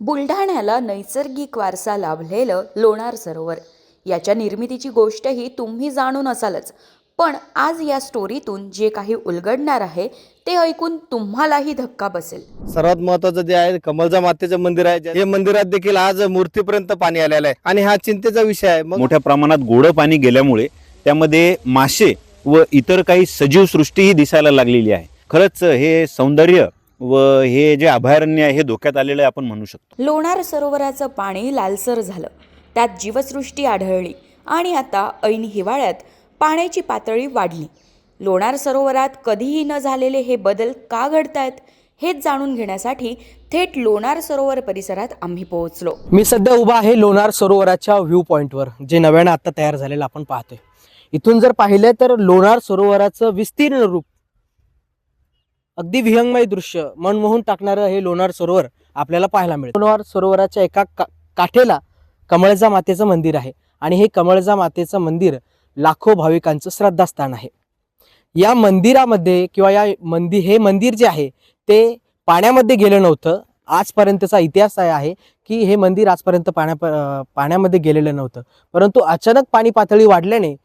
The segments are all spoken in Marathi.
बुलढाण्याला नैसर्गिक वारसा लाभलेलं लोणार सरोवर. याच्या निर्मितीची गोष्टही तुम्ही जाणून असालच. पण आज या स्टोरीतून जे काही उलगडणार आहे ते ऐकून तुम्हालाही धक्का बसेल. सर्वात महत्वाचं जे आहे कमलजा मातेचं मंदिर आहे. हे मंदिरात देखील आज मूर्तीपर्यंत पाणी आलेलं आहे. आणि हा चिंतेचा विषय आहे. मग मोठ्या प्रमाणात गोडं पाणी गेल्यामुळे त्यामध्ये मासे व इतर काही सजीव सृष्टीही दिसायला लागलेली आहे. खरंच हे सौंदर्य व हे जे अभयारण्य आहे हे धोक्यात आलेलं आहे आपण म्हणू शकतो. लोणार सरोवराचं पाणी लालसर झालं. त्यात जीवसृष्टी आढळली आणि आता ऐन हिवाळ्यात पाण्याची पातळी वाढली. लोणार सरोवरात कधीही न झालेले हे बदल का घडतायत हेच जाणून घेण्यासाठी थेट लोणार सरोवर परिसरात आम्ही पोहोचलो. मी सध्या उभा आहे लोणार सरोवराच्या व्ह्यू पॉईंटवर जे नव्यानं आता तयार झालेलं आपण पाहतोय. इथून जर पाहिलं तर लोणार सरोवराचं विस्तीर्ण रूप अगदी विहंगमय दृश्य मन मोहून टाकणारं हे लोणार सरोवर आपल्याला पाहायला मिळेल लोणार सरोवराच्या एका का काठेला कमळजा मातेचं मंदिर आहे आणि हे कमळजा मातेचं मंदिर लाखो भाविकांचं श्रद्धास्थान आहे. या मंदिरामध्ये किंवा या मंदिर हे मंदिर जे आहे ते पाण्यामध्ये गेलं नव्हतं. आजपर्यंतचा इतिहास आहे- आहे की हे मंदिर आजपर्यंत पाण्या पाण्यामध्ये गेलेलं नव्हतं. परंतु अचानक पाणी पातळी वाढल्याने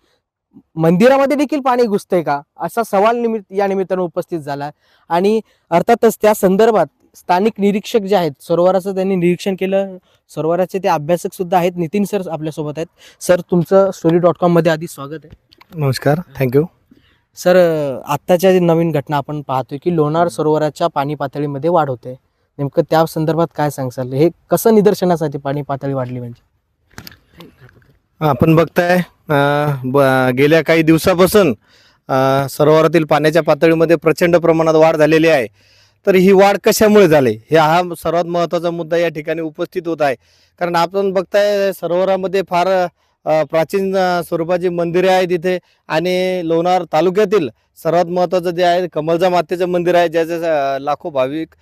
मंदिरामध्ये देखील पाणी घुसतंय का? असा सवाल निमित्त या निमित्तानं उपस्थित झाला आणि अर्थातच त्या संदर्भात स्थानिक निरीक्षक जे आहेत सरोवराचं त्यांनी निरीक्षण केलं. सरोवराचे ते अभ्यासक सुद्धा आहेत नितीन सर आपल्यासोबत आहेत. सर तुमचं स्टोरी डॉट कॉममध्ये आधी स्वागत आहे. नमस्कार थँक्यू सर आत्ताच्या जे नवीन घटना आपण पाहतोय की लोणार सरोवराच्या पाणी पातळीमध्ये वाढ होते. नेमकं त्या संदर्भात काय सांगसाल? हे कसं निदर्शनासाठी पाणी पातळी वाढली म्हणजे? आपण बघताय ब- गेल्या काही दिवसापासून सरोवरातील पाण्याच्या पातळीमध्ये प्रचंड प्रमाणात वाढ झालेली आहे. तर ही वाढ कशामुळे झाली? हे हा सर्वात महत्त्वाचा मुद्दा या ठिकाणी उपस्थित होत आहे. कारण आपण बघताय सरोवरामध्ये फार प्राचीन स्वरूपाची मंदिरे आहेत इथे. आणि लोणार तालुक्यातील सर्वात महत्त्वाचं जे आहे कमलजा मातेचं मंदिर आहे ज्याचं लाखो भाविक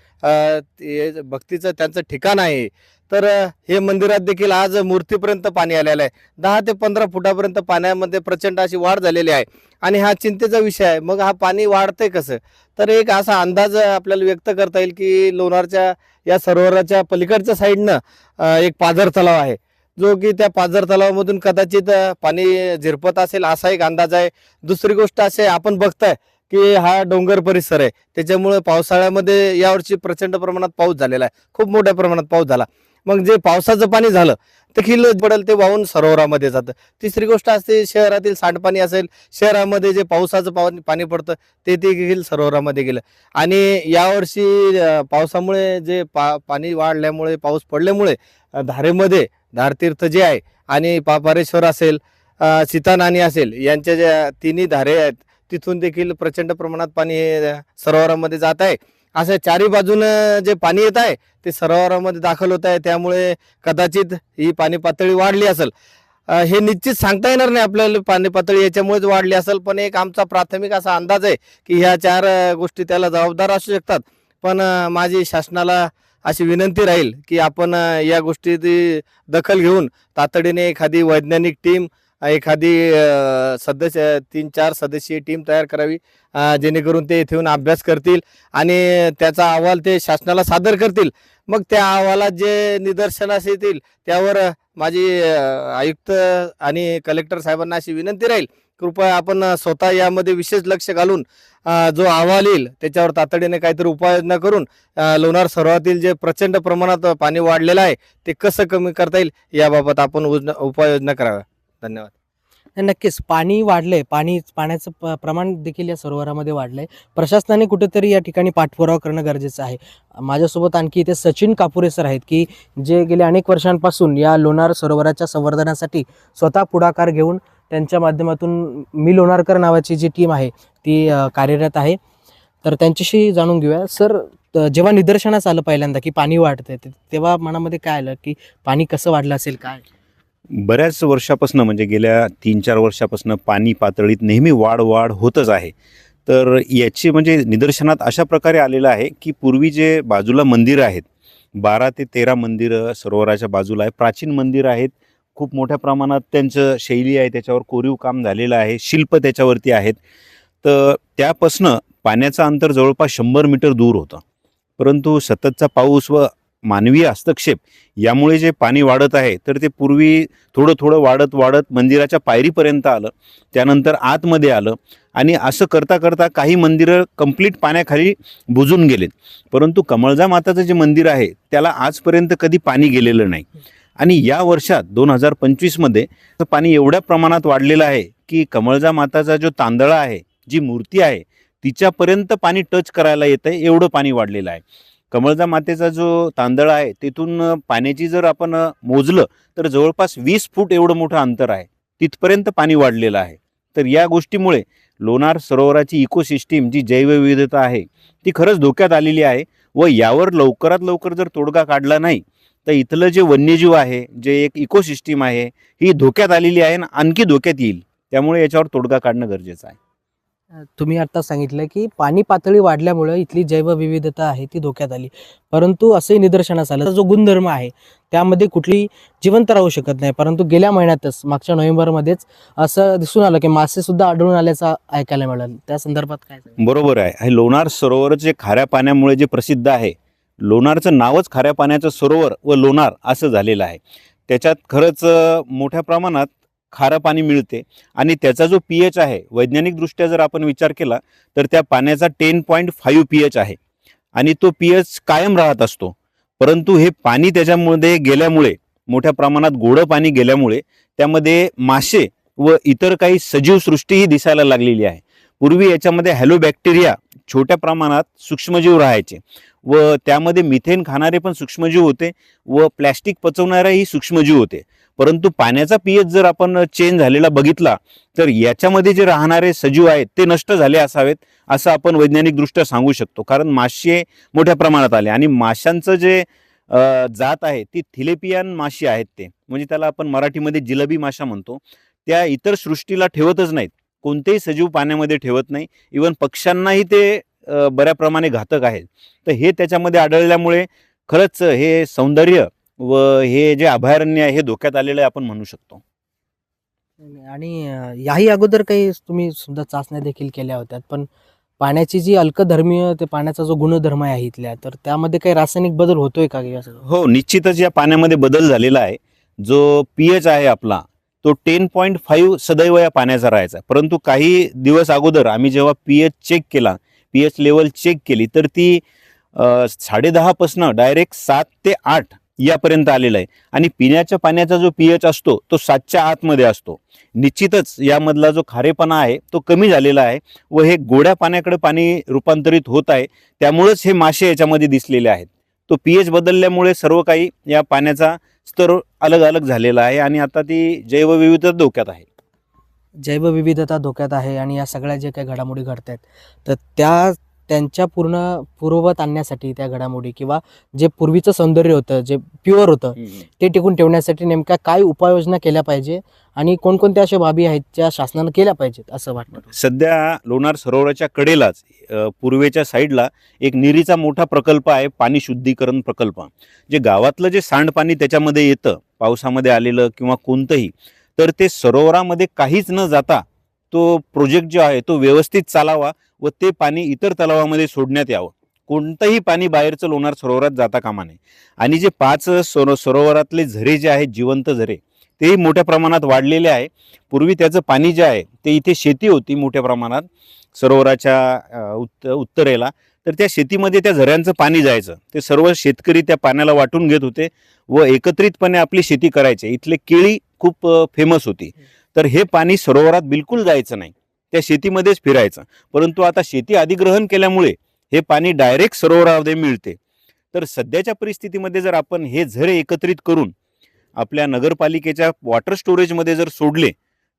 भक्तीचं त्यांचं ठिकाण आहे. तर हे मंदिरात देखील आज मूर्तीपर्यंत पाणी आलेलं आहे. दहा ते पंधरा फुटापर्यंत पाण्यामध्ये प्रचंड अशी वाढ झालेली आहे. आणि हा चिंतेचा विषय आहे. मग हा पाणी वाढतंय कसं? तर एक असा अंदाज आपल्याला व्यक्त करता येईल की लोणारच्या या सरोवराच्या पलीकडच्या साईडनं एक पाझर तलाव आहे. जो की त्या पाझर तलावामधून कदाचित पाणी झिरपत असेल असा एक अंदाज आहे. दुसरी गोष्ट अशी आहे, आपण बघताय की हा डोंगर परिसर आहे. त्याच्यामुळे पावसाळ्यामध्ये यावर्षी प्रचंड प्रमाणात पाऊस झालेला आहे. खूप मोठ्या प्रमाणात पाऊस झाला. मग जे पावसाचं पाणी झालं तर खिल पडेल ते वाहून सरोवरामध्ये जातं. तिसरी गोष्ट असते शहरातील सांडपाणी असेल शहरामध्ये जे पावसाचं पाव- पाणी पडतं ते देखील सरोवरामध्ये गेलं. आणि यावर्षी पावसामुळे जे पा पाणी वाढल्यामुळे पाऊस पडल्यामुळे धारेमध्ये धारतीर्थ जे आहे आणि पापारेश्वर असेल सीतानाणी सीतानानी असेल यांच्या ज्या तिन्ही धारे आहेत तिथून देखील प्रचंड प्रमाणात पाणी सरोवरामध्ये जात आहे. असं चारी बाजूनं जे पाणी येत आहे ते सरोवरामध्ये दाखल होत आहे. त्यामुळे कदाचित ही पाणी पातळी वाढली असेल. हे निश्चित सांगता येणार नाही आपल्याला पाणी पातळी याच्यामुळेच वाढली असेल पण एक आमचा प्राथमिक असा अंदाज आहे की ह्या चार गोष्टी त्याला जबाबदार असू शकतात. पण माझी शासनाला अशी विनंती राहील की आपण या गोष्टी दखल घेऊन तातडीने एखादी वैज्ञानिक टीम एखादी सदस्य तीन चार सदस्यीय टीम तयार करावी जेणेकरून ते इथे येऊन अभ्यास करतील आणि त्याचा अहवाल ते शासनाला सादर करतील. मग त्या अहवालात जे निदर्शनास येतील त्यावर माझी आयुक्त आणि कलेक्टर साहेबांना अशी विनंती राहील. कृपया आपण स्वतः यामध्ये विशेष लक्ष घालून जो अहवाल येईल त्याच्यावर तातडीने काहीतरी उपाययोजना करून लोणार सरोवरातील जे प्रचंड प्रमाणात पाणी वाढलेलं आहे ते कसं कमी करता येईल याबाबत आपण उजना- उपाययोजना कराव्या. धन्यवाद. नाही, नक्कीच. पाणी वाढलंय. पाणी पाण्याचं प- प्रमाण देखील या सरोवरामध्ये वाढलंय. प्रशासनाने कुठेतरी या ठिकाणी पाठपुरावा करणं गरजेचं आहे. माझ्यासोबत आणखी इथे सचिन कापुरे सर आहेत की जे गेल्या अनेक वर्षांपासून या लोणार सरोवराच्या संवर्धनासाठी स्वतः पुढाकार घेऊन त्यांच्या माध्यमातून मी लोणारकर नावाची जी टीम आहे ती कार्यरत आहे. तर त्यांच्याशी जाणून घेऊया. सर त- जेव्हा निदर्शनास आलं पहिल्यांदा की पाणी वाढतंय तेव्हा मनामध्ये काय आलं की पाणी कसं वाढलं असेल काय? बऱ्याच वर्षापासून म्हणजे गेल्या तीन चार वर्षापासून पाणी पातळीत नेहमी वाढ वाढ होतच आहे. तर याची म्हणजे निदर्शनात अशा प्रकारे आलेलं आहे की पूर्वी जे बाजूला मंदिरं आहेत बारा ते तेरा मंदिरं सरोवराच्या बाजूला आहे प्राचीन मंदिरं आहेत खूप मोठ्या प्रमाणात त्यांचं शैली आहे त्याच्यावर कोरीव काम झालेलं आहे शिल्प त्याच्यावरती आहेत. तर त्यापासनं पाण्याचं अंतर जवळपास शंभर मीटर दूर होतं. परंतु सततचा पाऊस व मानवीय हस्तक्षेप यामुळे जे पाणी वाढत आहे तर ते पूर्वी थोडं थोडं वाढत वाढत मंदिराच्या पायरीपर्यंत आलं त्यानंतर आतमध्ये आलं आणि असं करता करता काही मंदिरं कंप्लीट पाण्याखाली बुजून गेलेत. परंतु कमळजा माताचं जे मंदिर आहे त्याला आजपर्यंत कधी पाणी गेलेलं नाही. आणि या वर्षात दोन हजार पंचवीसमध्ये पाणी एवढ्या प्रमाणात वाढलेलं आहे की कमळजा माताचा जो तांदळा आहे जी मूर्ती आहे तिच्यापर्यंत पाणी टच करायला येतं आहे एवढं पाणी वाढलेलं आहे. कमळजा मातेचा जो तांदळ आहे तिथून पाण्याची जर आपण मोजलं तर जवळपास वीस फूट एवढं मोठं अंतर आहे. तिथपर्यंत पाणी वाढलेलं आहे. तर या गोष्टीमुळे लोणार सरोवराची इकोसिस्टीम जी जैवविविधता आहे ती खरंच धोक्यात आलेली आहे व यावर लवकरात लवकर जर तोडगा काढला नाही तर इथलं जे वन्यजीव आहे जे एक इकोसिस्टीम आहे ही धोक्यात आलेली आहे आणि आणखी धोक्यात येईल. त्यामुळे याच्यावर तोडगा काढणं गरजेचं आहे. तुम्ही आता सांगितलं की पाणी पातळी वाढल्यामुळे इथली जैवविविधता आहे ती धोक्यात आली. परंतु असंही निदर्शनास आलं जो गुणधर्म आहे त्यामध्ये कुठली जिवंत राहू शकत नाही. परंतु गेल्या महिन्यातच मागच्या नोव्हेंबरमध्येच असं दिसून आलं की मासे सुद्धा आढळून आल्याचं ऐकायला मिळालं. त्या संदर्भात काय बरोबर आहे. हे लोणार सरोवर जे खाऱ्या पाण्यामुळे जे प्रसिद्ध आहे लोणारचं नावच खाऱ्या पाण्याचं सरोवर व लोणार असं झालेलं आहे. त्याच्यात खरंच मोठ्या प्रमाणात खारं पाणी मिळते. आणि त्याचा जो पी एच आहे वैज्ञानिकदृष्ट्या जर आपण विचार केला तर त्या पाण्याचा ten point five P H आहे. आणि तो पी एच कायम राहत असतो. परंतु हे पाणी त्याच्यामध्ये गेल्यामुळे मोठ्या प्रमाणात गोडं पाणी गेल्यामुळे त्यामध्ये मासे व इतर काही सजीव सृष्टीही दिसायला लागलेली आहे. पूर्वी याच्यामध्ये हॅलो बॅक्टेरिया छोट्या प्रमाणात सूक्ष्मजीव राहायचे व त्यामध्ये मिथेन खाणारे पण सूक्ष्मजीव होते व प्लॅस्टिक पचवणारेही सूक्ष्मजीव होते. परंतु पाण्याचा पीएच जर आपण चेंज झालेला बघितला तर याच्यामध्ये जे राहणारे सजीव आहेत ते नष्ट झाले असावेत असं आपण वैज्ञानिकदृष्ट्या सांगू शकतो. कारण मासे मोठ्या प्रमाणात आले आणि माशांचं जे जात आहे ती थिलेपियन माशी आहेत ते. म्हणजे त्याला आपण मराठीमध्ये जिलबी माशा म्हणतो. त्या इतर सृष्टीला ठेवतच नाहीत. कोणतेही सजीव पाण्यामध्ये ठेवत नाही. इवन पक्ष्यांनाही ते बऱ्याप्रमाणे घातक आहेत. तर हे त्याच्यामध्ये आढळल्यामुळे खरंच हे सौंदर्य व हे जे अभयारण्य आहे हे धोक्यात आलेलं आहे आपण म्हणू शकतो. आणि अं, याही अगोदर काही तुम्ही सुद्धा चाचण्या देखील केल्या होत्या पण पाण्याची जी अल्कधर्मीय ते पाण्याचा जो गुणधर्म आहे इथल्या तर त्यामध्ये काही रासायनिक बदल होतोय का? की असं हो निश्चितच या पाण्यामध्ये बदल झालेला आहे. जो पी एच आहे आपला तो टेन पॉईंट फाईव्ह सदैव या पाण्याचा राहायचा परंतु काही दिवस अगोदर आम्ही जेव्हा पी एच चेक केला पी एच लेवल चेक केली तर ती अ, साडेदहापासनं डायरेक्ट सात ते आठ यापर्यंत आलेला आहे. आणि पिण्याच्या पाण्याचा जो पी एच असतो तो सातच्या आतमध्ये असतो. निश्चितच यामधला जो खारेपणा आहे तो कमी झालेला आहे व हे गोड्या पाण्याकडे पाणी रूपांतरित होत आहे. त्यामुळेच हे मासे याच्यामध्ये दिसलेले आहेत. तो पी एच बदलल्यामुळे सर्व काही या पाण्याचा स्तर अलग अलग झालेला आहे आणि आता ती जैवविविधता धोक्यात आहे. जैवविविधता धोक्यात आहे आणि या सगळ्या जे काही घडामोडी घडत आहेत तर त्या त्यांच्या पूर्ण पूर्ववत आणण्यासाठी त्या घडामोडी किंवा जे पूर्वीचं सौंदर्य होतं जे प्युअर होतं ते टिकून ठेवण्यासाठी नेमक्या काय उपाययोजना केल्या पाहिजे आणि कोणकोणत्या अशा बाबी आहेत ज्या शासनानं केल्या पाहिजेत असं वाटतं? सध्या लोणार सरोवराच्या कडेलाच पूर्वेच्या साईडला एक निरीचा मोठा प्रकल्प आहे पाणी शुद्धीकरण प्रकल्प. जे गावातलं जे सांडपाणी त्याच्यामध्ये येतं पावसामध्ये आलेलं किंवा कोणतंही तर ते सरोवरामध्ये काहीच न जाता तो प्रोजेक्ट जो आहे तो व्यवस्थित चालावा व ते पाणी इतर तलावामध्ये सोडण्यात यावं. कोणतंही पाणी बाहेरचं लोणार सरोवरात जाता कामा नये. आणि जे पाच सरो सरोवरातले झरे जे आहेत जिवंत झरे तेही मोठ्या प्रमाणात वाढलेले आहे. पूर्वी त्याचं पाणी जे आहे ते इथे शेती होती मोठ्या प्रमाणात सरोवराच्या उत्त उत्तरेला. तर त्या शेतीमध्ये त्या झऱ्यांचं पाणी जायचं. ते सर्व शेतकरी त्या पाण्याला वाटून घेत होते व एकत्रितपणे आपली शेती करायचे. इथले केळी खूप फेमस होती. तर हे पाणी सरोवरात बिलकुल जायचं नाही. त्या शेतीमध्येच फिरायचं. परंतु आता शेती अधिग्रहण केल्यामुळे हे पाणी डायरेक्ट सरोवरामध्ये मिळते. तर सध्याच्या परिस्थितीमध्ये जर आपण हे झरे एकत्रित करून आपल्या नगरपालिकेच्या वॉटर स्टोरेजमध्ये जर सोडले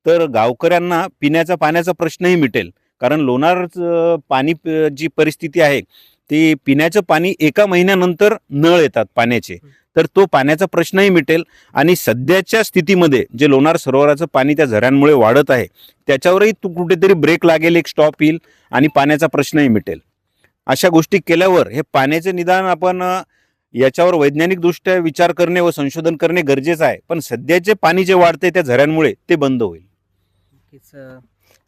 तर गावकऱ्यांना पिण्याचा पाण्याचा प्रश्नही मिटेल. कारण लोणार पाणी जी परिस्थिती आहे ते पिण्याचं पाणी एका महिन्यानंतर नळ येतात पाण्याचे. तर तो पाण्याचा प्रश्नही मिटेल आणि सध्याच्या स्थितीमध्ये जे लोणार सरोवराचं पाणी त्या झऱ्यांमुळे वाढत आहे त्याच्यावरही तू कुठेतरी ब्रेक लागेल एक स्टॉप येईल आणि पाण्याचा प्रश्नही मिटेल. अशा गोष्टी केल्यावर हे पाण्याचे निदान आपण याच्यावर वैज्ञानिकदृष्ट्या विचार करणे व संशोधन करणे गरजेचं आहे. पण सध्याचे पाणी जे वाढते त्या झऱ्यांमुळे ते बंद होईल.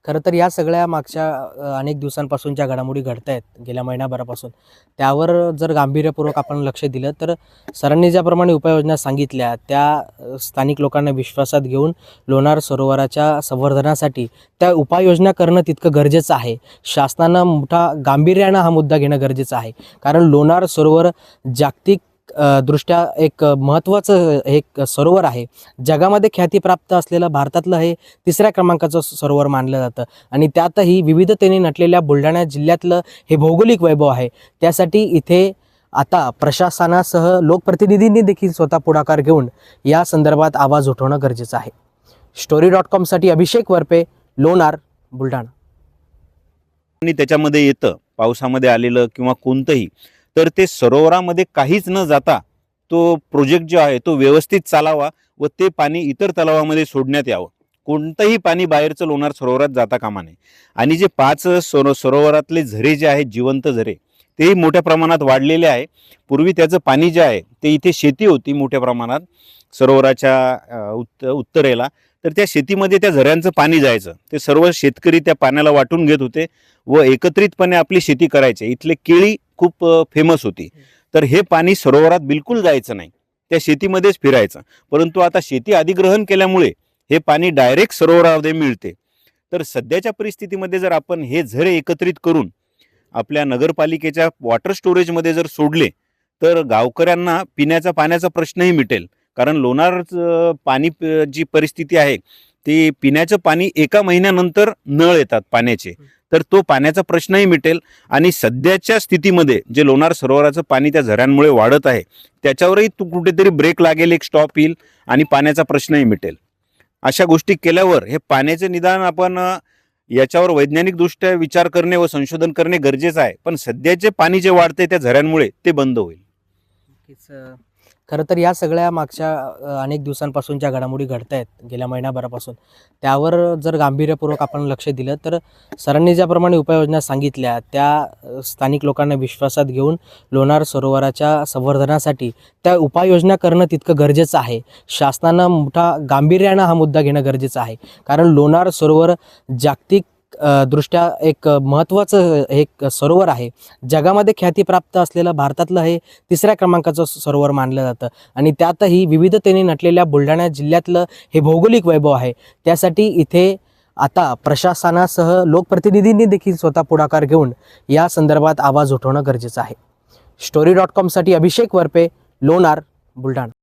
खरं तर या सगळ्या मागच्या अनेक दिवसांपासून ज्या घडामोडी घडत आहेत गेल्या महिन्याभरापासून त्यावर जर गांभीर्यपूर्वक आपण लक्ष दिलं तर सरांनी ज्याप्रमाणे उपाययोजना सांगितल्या त्या स्थानिक लोकांना विश्वासात घेऊन लोणार सरोवराच्या संवर्धनासाठी त्या उपाययोजना करणं तितकं गरजेचं आहे. शासनानं मोठा गांभीर्यानं हा मुद्दा घेणं गरजेचं आहे. कारण लोणार सरोवर जागतिक दृष्ट्या एक महत्त्वाचं एक सरोवर आहे. जगामध्ये ख्यातीप्राप्त असलेलं भारतातलं हे तिसऱ्या क्रमांकाचं सरोवर मानलं जातं. आणि त्यातही विविधतेने नटलेल्या बुलढाणा जिल्ह्यातलं हे भौगोलिक वैभव आहे. त्यासाठी इथे आता प्रशासनासह लोकप्रतिनिधींनी देखील स्वतः पुढाकार घेऊन या संदर्भात आवाज उठवणं गरजेचं आहे. स्टोरी डॉट कॉमसाठी अभिषेक वरपे लोणार बुलढाणा. आणि त्याच्यामध्ये येतं पावसामध्ये आलेलं किंवा कोणतंही तर ते सरोवरामध्ये काहीच न जाता तो प्रोजेक्ट जो आहे तो व्यवस्थित चालावा व ते पाणी इतर तलावामध्ये सोडण्यात यावं. कोणतंही पाणी बाहेरचं लोणार सरोवरात जाता कामा नये. आणि जे पाच सरो सरोवरातले झरे जे आहेत जिवंत झरे तेही मोठ्या प्रमाणात वाढलेले आहे. पूर्वी त्याचं पाणी जे आहे ते इथे शेती होती मोठ्या प्रमाणात सरोवराच्या उत्त उत्तरेला. तर त्या शेतीमध्ये त्या झऱ्यांचं पाणी जायचं. ते सर्व शेतकरी त्या पाण्याला वाटून घेत होते व एकत्रितपणे आपली शेती करायचे. इथले केळी खूप फेमस होती. तर हे पाणी सरोवरात बिलकुल जायचं नाही. त्या शेतीमध्येच फिरायचं. परंतु आता शेती अधिग्रहण केल्यामुळे हे पाणी डायरेक्ट सरोवरामध्ये मिळते. तर सध्याच्या परिस्थितीमध्ये जर आपण हे झरे एकत्रित करून आपल्या नगरपालिकेच्या वॉटर स्टोरेजमध्ये जर सोडले तर गावकऱ्यांना पिण्याचा पाण्याचा प्रश्नही मिटेल. कारण लोणार पाणी जी परिस्थिती आहे ती पिण्याचं पाणी एका महिन्यानंतर नळ येतात पाण्याचे. तर तो पाण्याचा प्रश्नही मिटेल. आणि सध्याच्या स्थितीमध्ये जे लोणार सरोवराचं पाणी त्या झऱ्यांमुळे वाढत आहे त्याच्यावरही तू कुठेतरी ब्रेक लागेल एक स्टॉप येईल आणि पाण्याचा प्रश्नही मिटेल. अशा गोष्टी केल्यावर हे पाण्याचे निदान आपण याच्यावर वैज्ञानिकदृष्ट्या विचार करणे व संशोधन करणे गरजेचं आहे. पण सध्याचे पाणी जे वाढते त्या झऱ्यांमुळे ते बंद होईल. खरं तर या सगळ्या मागच्या अनेक दिवसांपासून ज्या घडामोडी घडत आहेत गेल्या महिन्याभरापासून त्यावर जर गांभीर्यपूर्वक आपण लक्ष दिलं तर सरांनी ज्याप्रमाणे उपाययोजना सांगितल्या त्या स्थानिक लोकांना विश्वासात घेऊन लोणार सरोवराच्या संवर्धनासाठी त्या उपाययोजना करणं तितकं गरजेचं आहे. शासनानं मोठा गांभीर्यानं हा मुद्दा घेणं गरजेचं आहे. कारण लोणार सरोवर जागतिक दृष्ट्या एक महत्त्वाचं एक सरोवर आहे. जगामध्ये ख्यातीप्राप्त असलेलं भारतातलं हे तिसऱ्या क्रमांकाचं सरोवर मानलं जातं. आणि त्यातही विविधतेने नटलेल्या बुलढाणा जिल्ह्यातलं हे भौगोलिक वैभव आहे. त्यासाठी इथे आता प्रशासनासह लोकप्रतिनिधींनी देखील स्वतः पुढाकार घेऊन या संदर्भात आवाज उठवणं गरजेचं आहे. स्टोरी डॉट कॉमसाठी अभिषेक वरपे लोणार बुलढाणा.